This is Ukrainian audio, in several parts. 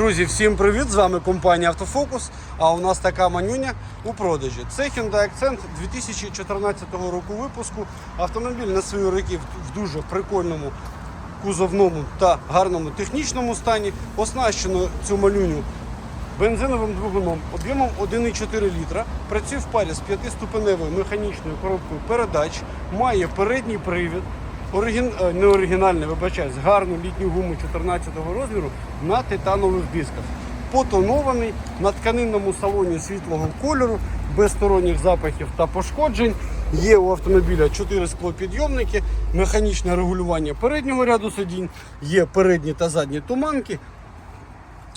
Друзі, всім привіт! З вами компанія Автофокус. А у нас така манюня у продажі. Це Hyundai Accent 2014 року випуску. Автомобіль на свої роки в- дуже прикольному кузовному та гарному технічному стані. Оснащено цю малюню бензиновим двигуном об'ємом 1,4 літра. Працює в парі з п'ятиступеневою механічною коробкою передач, має передній привід. Оригін... е, Не оригінальний, вибачаюсь, гарну літню гуму 14-го розміру на титанових дисках. Потонований на тканинному салоні світлого кольору, без сторонніх запахів та пошкоджень. Є у автомобіля 4 склопідйомники, механічне регулювання переднього ряду сидінь, є передні та задні туманки,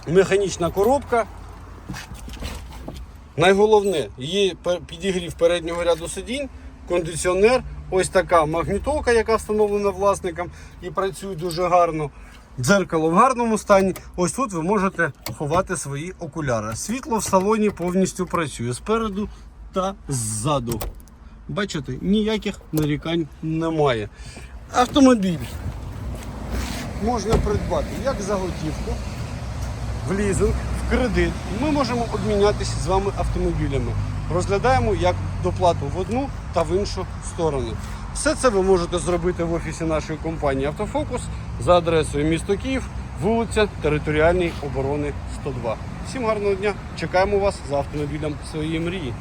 механічна коробка. Найголовне, є підігрів переднього ряду сидінь, кондиціонер, ось така магнітолка, яка встановлена власником і працює дуже гарно. Дзеркало в гарному стані. Ось тут ви можете ховати свої окуляри. Світло в салоні повністю працює спереду та ззаду. Бачите, ніяких нарікань немає. Автомобіль можна придбати як за готівку, в лізинг, в кредит. Ми можемо обмінятися з вами автомобілями. Розглядаємо як доплату в одну та в іншу сторону. Все це ви можете зробити в офісі нашої компанії Автофокус за адресою місто Київ, вулиця Територіальної оборони 102. Всім гарного дня! Чекаємо вас за автомобілем своєї мрії.